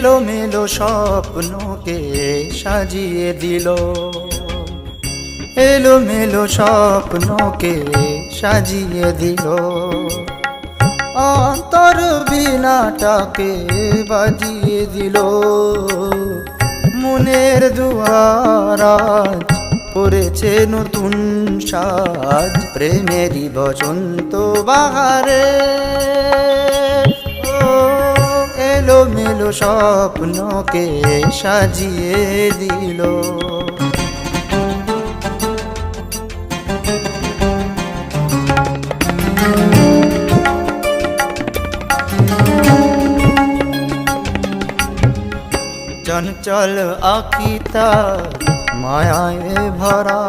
এলো মেলো স্বপ্নকে সাজিয়ে দিল। এলো মেলো স্বপ্নকে সাজিয়ে দিল। অন্তর বিনাটাকে বাজিয়ে দিল। মনের দুয়ার আজ পড়েছে নতুন সাজ। প্রেমেরই বসন্ত বাহারে। স্বপ্নকে সাজিয়ে দিল। চঞ্চল আকিতা মায়ায় ভরা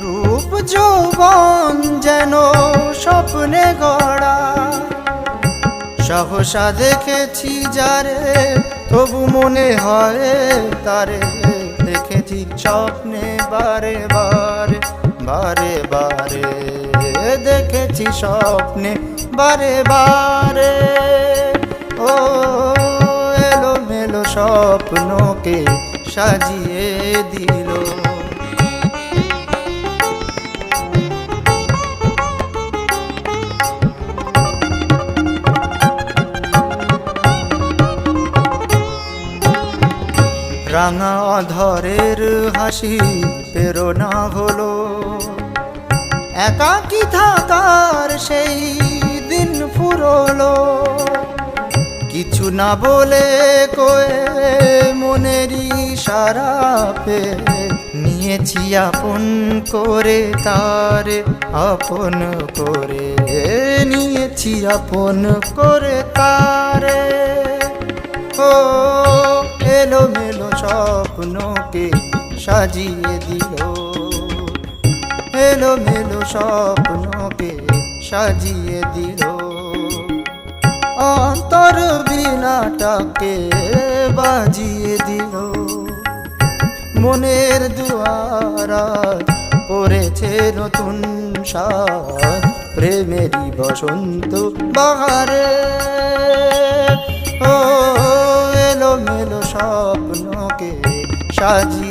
রূপ যৌবন যেন স্বপ্নে গড়া সহসা দেখেছি যারে, তবু মনে হয় তারে। দেখেছি স্বপ্নে বারে বারে বারে বারে। দেখেছি স্বপ্নে বারে বারে। ও এলো মেলো স্বপ্নকে সাজিয়ে দিল। রাঙা অধরের হাসি প্রেরণা হলো। একাকি থাকার সেই দিন ফুরলো। কিছু না বলে কয়ে মনেরই সারা পে নিয়েছি আপন করে, তার আপন করে নিয়েছি আপন করে, তারে। ও স্বপ্নকে সাজিয়ে দিল। এলো মেলো স্বপ্নকে সাজিয়ে দিল। অন্তর বিনাটাকে বাজিয়ে দিল। মনের দুয়ারা পড়েছে নতুন সাজ প্রেমেরই বসন্ত বাহারে। ও